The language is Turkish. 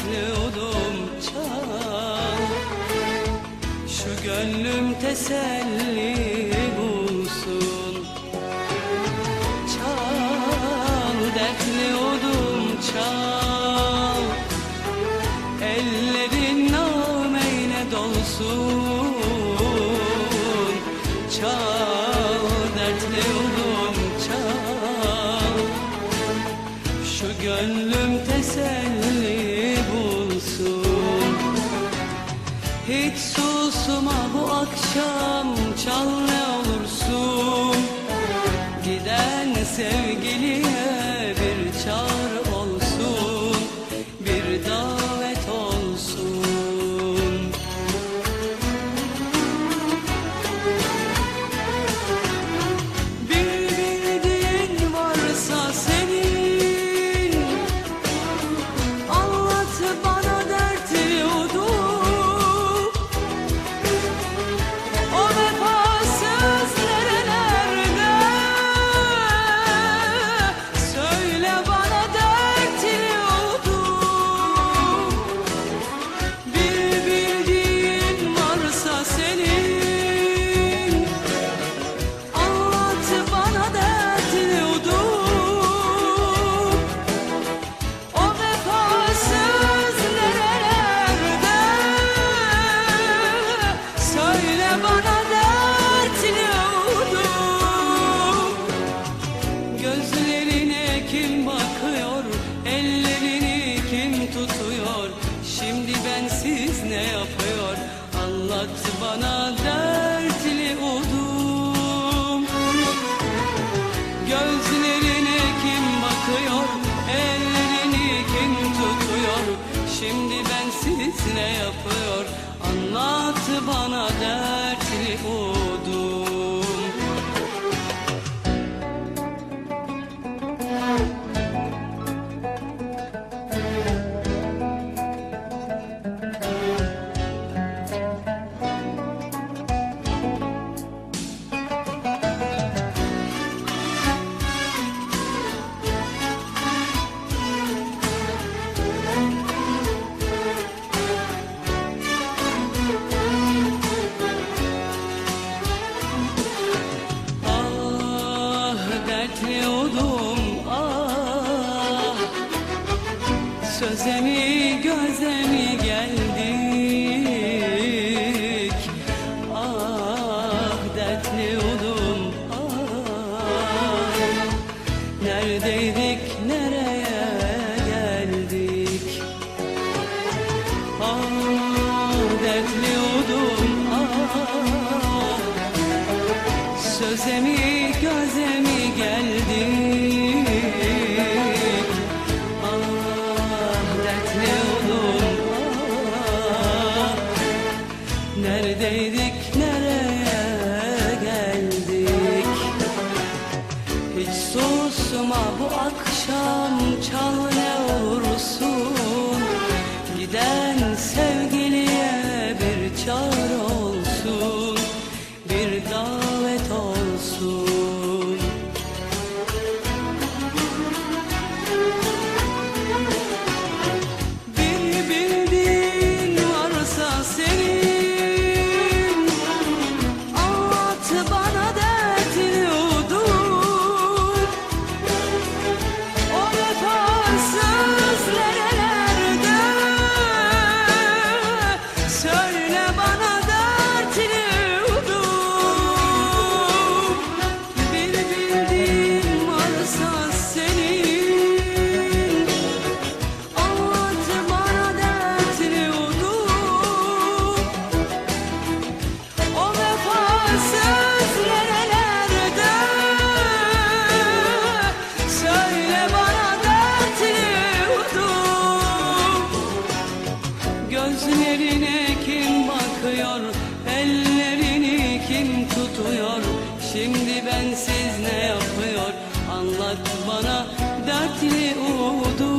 Odum çal. Şu gönlüm teselli bulsun. Çal dertli odum çal. Ellerin nameyle dolsun Hiç susma bu akşam çal ne olursun. Giden sevgiliye bir çağrı Bana dertli odum Gözlerine kim bakıyor Ellerini kim tutuyor? Şimdi bensiz ne yapıyor? Anlat bana dertli odum Söze mi göze mi geldik. Ah dertli odum ah. Neredeydik nereye geldik? Ah dertli odum ah. Söze mi göze mi geldik Neredeydik nereye geldik? Hiç susma bu akşam Ellerini kim tutuyor? Şimdi bensiz ne yapıyor? Anlat bana dertli uğdu